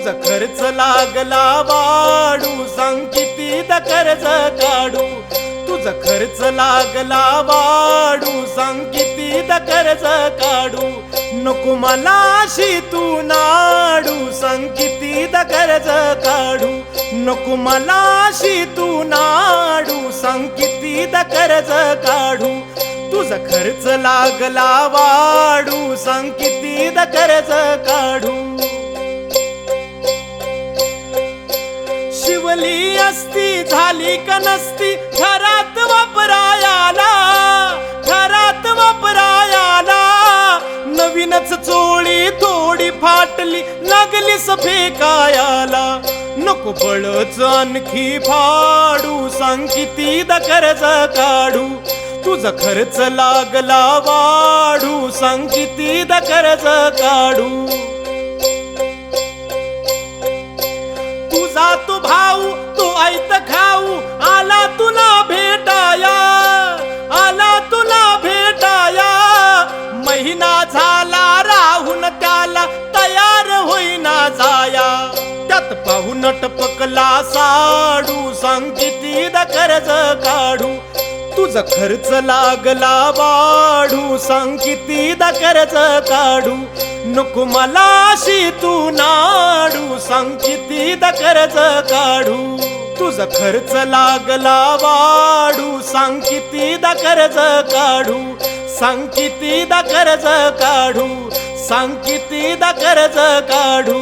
तुझा खर्च लागला वाढू. सांग किती द कर्ज काढू. तुझा खर्च लागला वाढू. सांग किती द कर्ज काढू. नको मला अशी तू नाडू. सांग किती द कर्ज काढू. नको मला अशी तू नाडू. सांग किती द कर्ज काढू. तुझा खर्च लागला वाढू. सांग किती द कर्ज काढू. शिवली असती झाली का नसती घरात वापरायाला घरात वापरायाला. नवीनच चोळी थोडी फाटली लागली सफेकायाला नको पळच आणखी फाडू सांग किती द कर्ज काढू. तुझा खर्च लागला वाढू सांग किती द कर्ज काढू. होईना झाला राहून त्याला तयार होईना जाया. त्यात पाहून टपकला साडू सांग किती द कर्ज काढू. तुझा खर्च लागला वाढू सांग किती द कर्ज काढू. नको मला अशी तू नाडू सांग किती द कर्ज काढू. तुझा खर्च लागला वाढू सांग किती कर्ज काढू. सांग किती द कर्ज काढू? सांग किती द कर्ज काढू?